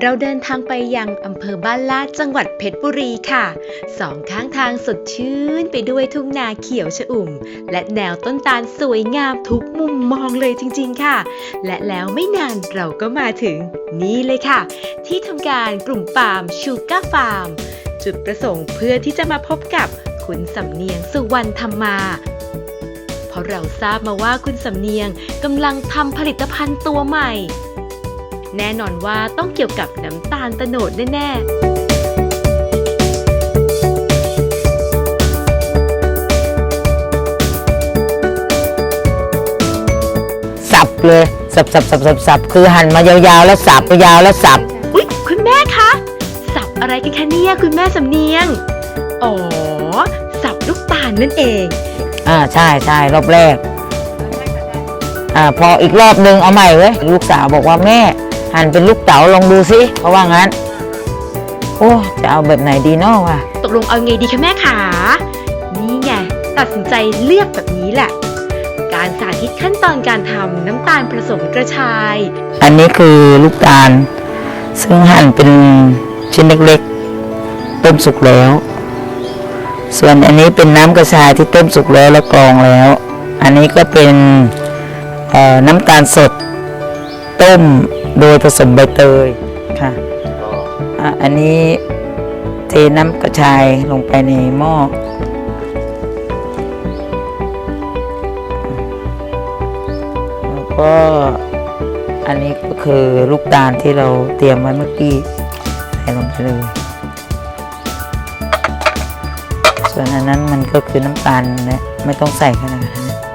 เราเดินทางไปยังอำเภอบ้านลาดจังหวัดเพชรบุรีค่ะ สองข้างทางสดชื่นไปด้วยทุ่งนาเขียวชอุ่ม และแนวต้นตาลสวยงามทุกมุมมองเลยจริงๆค่ะ และแล้วไม่นานเราก็มาถึงนี่เลยค่ะ ที่ทำการกลุ่มปาล์มชูการ์ฟาร์ม จุดประสงค์เพื่อที่จะมาพบกับคุณสำเนียงสุวรรณธรรมาเพราะเราทราบมาว่าคุณสำเนียงกำลังทำผลิตภัณฑ์ตัวใหม่ แน่นอนว่าต้องเกี่ยวกับน้ำตาลโตโนดแน่ๆสับเลยสับสับสับสับสับคือหั่นมายาวๆแล้วสับยาวๆแล้วสับอุ๊ยคุณแม่คะสับอะไรกันคะเนี่ยคุณแม่สำเนียงอ๋อสับลูกตาลนั่นเอง อ่าใช่ใช่รอบแรก อ่าพออีกรอบนึงเอาใหม่เว้ยลูกสาวบอกว่าแม่ หั่นเป็นลูกเต๋าลองดูสิเพราะว่างั้น โอ้จะเอาแบบไหนดีเนาะวะตกลงเอาไงดีคะแม่ขานี่ไงตัดสินใจเลือกแบบนี้แหละ การสาธิตขั้นตอนการทำน้ำตาลผสมกระชาย อันนี้คือลูกตาล ซึ่งหั่นเป็นชิ้นเล็กๆ ต้มสุกแล้ว ส่วนอันนี้เป็นน้ำกระชายที่ต้มสุกแล้วแล้วกรองแล้ว อันนี้ก็เป็นเอ่อน้ำตาลสดต้ม โดยผสมใบเตยค่ะอะอันนี้เทน้ำกระชายลงไปในหม้อแล้วก็อันนี้ก็คือลูกตาลที่เราเตรียมไว้เมื่อกี้ใส่ลงไปเลย ส่วนอันนั้นมันก็คือน้ำตาลนะไม่ต้องใส่ขนาดนั้น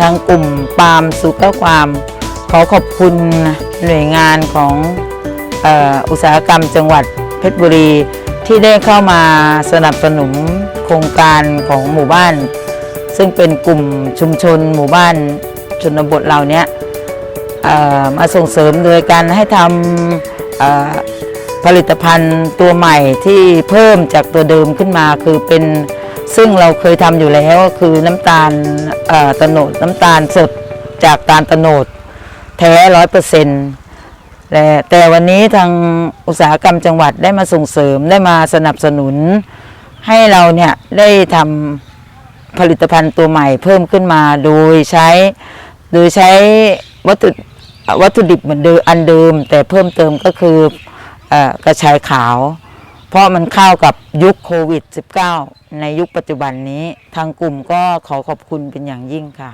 ทางกลุ่มปาล์มสุก้าความ ขอขอบคุณหน่วยงานของอ,อ,อุตสาหกรรมจังหวัดเพชรบุรี ที่ได้เข้ามาสนับสนุนโครงการของหมู่บ้าน ซึ่งเป็นกลุ่มชุมชนหมู่บ้านชนบทเราเนี้ยมาส่งเสริมโดยการให้ทำผลิตภัณฑ์ตัวใหม่ที่เพิ่มจากตัวเดิมขึ้นมาคือเป็น ซึ่งเราเคยทำอยู่แล้วก็คือน้ำตาลเอ่อโตโนดน้ำตาลสดจากตาลโตโนดแท้ร้อยเปอร์เซ็นต์แต่แต่วันนี้ทางอุตสาหกรรมจังหวัดได้มาส่งเสริมได้มาสนับสนุน ให้เราเนี่ยได้ทำผลิตภัณฑ์ตัวใหม่เพิ่มขึ้นมาโดยใช้ โดยใช้วัตถุวัตถุดิบเหมือนเดิมอันเดิม แต่เพิ่มเติมก็คืออกระชายขาว เพราะมันเข้ากับยุคโควิด -19 ในยุคปัจจุบันนี้ ทางกลุ่มก็ขอขอบคุณเป็นอย่างยิ่งค่ะ